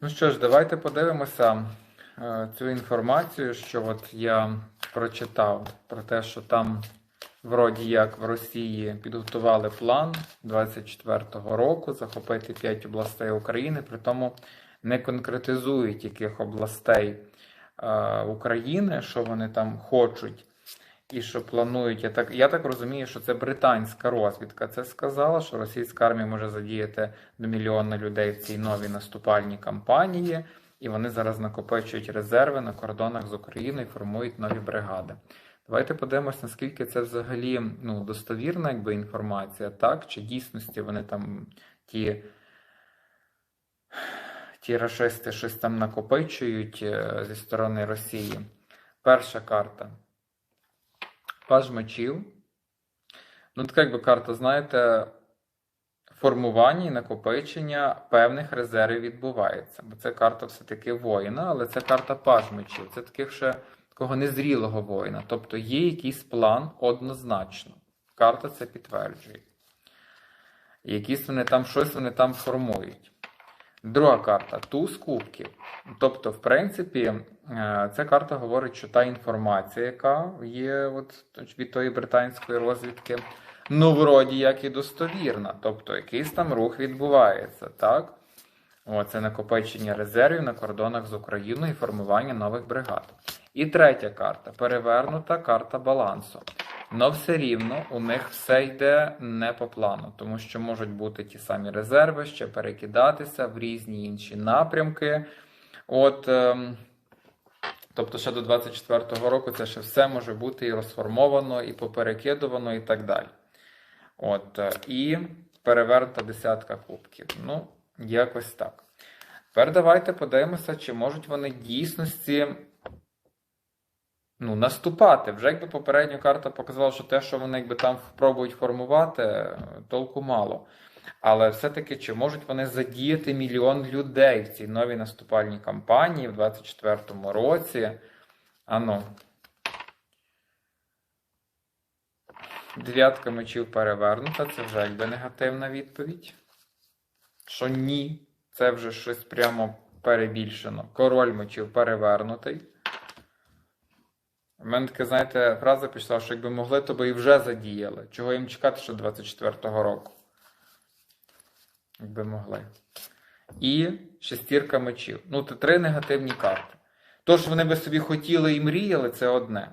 Ну що ж, давайте подивимося е, цю інформацію, що от я прочитав про те, що там, вроді як в Росії підготували план 24-го року захопити 5 областей України, при тому не конкретизують яких областей е, України, що вони там хочуть. І що планують, я так, я так розумію, що це британська розвідка. Це сказала, що російська армія може задіяти до мільйона людей в цій новій наступальній кампанії, і вони зараз накопичують резерви на кордонах з Україною і формують нові бригади. Давайте подивимось, наскільки це взагалі ну, достовірна якби, інформація, так? Чи дійсності вони там ті, ті рашисти щось там накопичують е, зі сторони Росії. Перша карта. Паж мечів. Ну, така якби карта, знаєте, формування і накопичення певних резервів відбувається. Бо це карта все-таки воїна, але це карта паж мечів. Це таких ще такого незрілого воїна. Тобто є якийсь план однозначно. Карта це підтверджує. Якісь вони там щось вони там формують. Друга карта туз кубків. Тобто, в принципі, е, ця карта говорить, що та інформація, яка є от від тої британської розвідки, ну, вроді як і достовірна. Тобто, якийсь там рух відбувається, так? О, це накопичення резервів на кордонах з Україною і формування нових бригад. І третя карта перевернута карта балансу. Но все рівно у них все йде не по плану, тому що можуть бути ті самі резерви, ще перекидатися в різні інші напрямки. От, ем, тобто, ще до 24-го року це ще все може бути і розформовано, і поперекидувано, і так далі. От, е, і перевернута десятка кубків. Ну, якось так. Тепер давайте подивимося, чи можуть вони дійсності ну, наступати. Вже якби попередня карта показала, що те, що вони якби там пробують формувати, толку мало. Але все-таки чи можуть вони задіяти мільйон людей в цій новій наступальній кампанії в 24-му році? Ану. Дев'ятка мечів перевернута, це вже якби негативна відповідь. Що ні, це вже щось прямо перебільшено. Король мечів перевернутий. У мене така, знаєте, фраза пішла, що якби могли, то би і вже задіяли. Чого їм чекати, що 24-го року? Якби могли. І шестірка мечів. Ну, це три негативні карти. То, що вони би собі хотіли і мріяли, це одне.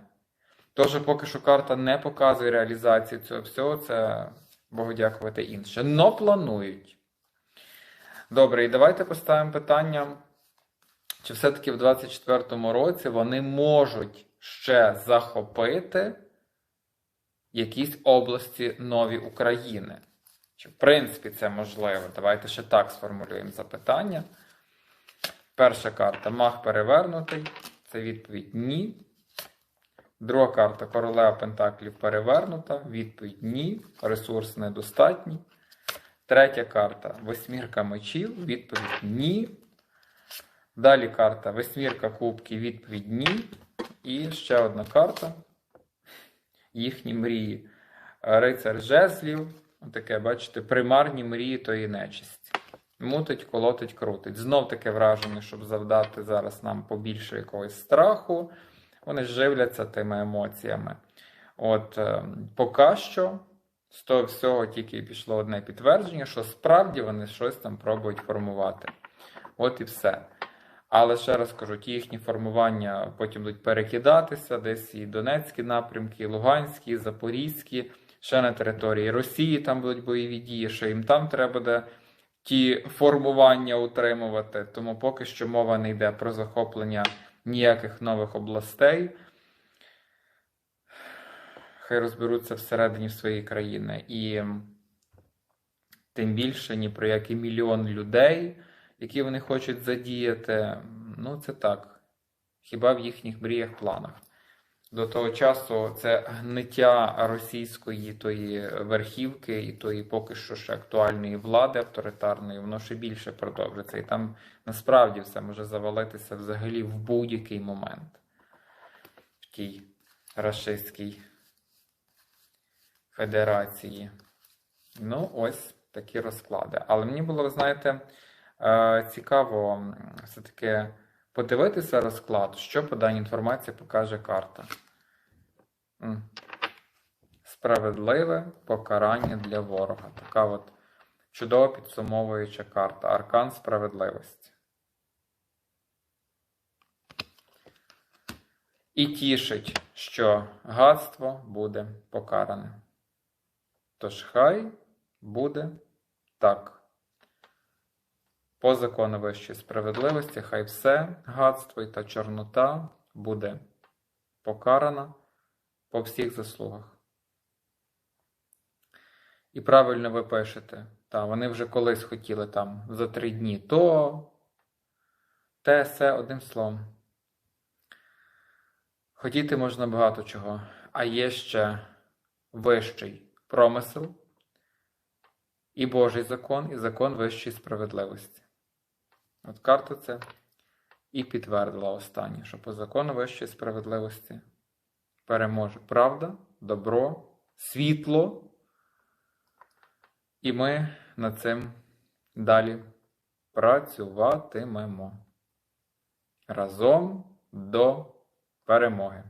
То, що поки що карта не показує реалізацію цього всього, це Богу дякувати інше. Но планують. Добре, і давайте поставимо питання, чи все-таки в 24-му році вони можуть ще захопити якісь області нові України. Чи, в принципі, це можливо? Давайте ще так сформулюємо запитання. Перша карта мах перевернутий. Це відповідь ні. Друга карта королева Пентаклів перевернута. Відповідь ні. Ресурс недостатній. Третя карта восьмірка мечів. Відповідь ні. Далі карта восьмірка кубків. Відповідь ні. І ще одна карта. Їхні мрії. Рицар жезлів. Таке, бачите, примарні мрії тої нечисті. Мутить, колотить, крутить. Знов таке враження, щоб завдати зараз нам побільше якогось страху. Вони живляться тими емоціями. От, е, поки що, з того всього тільки пішло одне підтвердження, що справді вони щось там пробують формувати. От і все. Але ще раз кажу, ті їхні формування потім будуть перекидатися, десь і Донецькі напрямки, і Луганські, і Запорізькі, ще на території Росії там будуть бойові дії, що їм там треба буде ті формування утримувати. Тому поки що мова не йде про захоплення ніяких нових областей. Хай розберуться всередині своєї країни. І тим більше ні про який мільйон людей, які вони хочуть задіяти. Ну, це так. Хіба в їхніх мріях планах. До того часу це гниття російської тої верхівки і тої поки що ще актуальної влади авторитарної, воно ще більше продовжиться. І там насправді все може завалитися взагалі в будь-який момент. В тій рашистській федерації. Ну, ось такі розклади. Але мені було, ви знаєте, Цікаво все-таки подивитися розклад, що по даній інформації покаже карта. Справедливе покарання для ворога. Така от чудово підсумовуюча карта. Аркан справедливості. І тішить, що гадство буде покаране. Тож хай буде так. По закону вищої справедливості, хай все гадство та чорнота буде покарана по всіх заслугах. І правильно ви пишете, та, вони вже колись хотіли там за три дні, то те все одним словом. Хотіти можна багато чого, а є ще вищий промисел і Божий закон, і закон вищої справедливості. От карта це і підтвердила останнє, що по закону вищої справедливості переможе правда, добро, світло, і ми над цим далі працюватимемо разом до перемоги.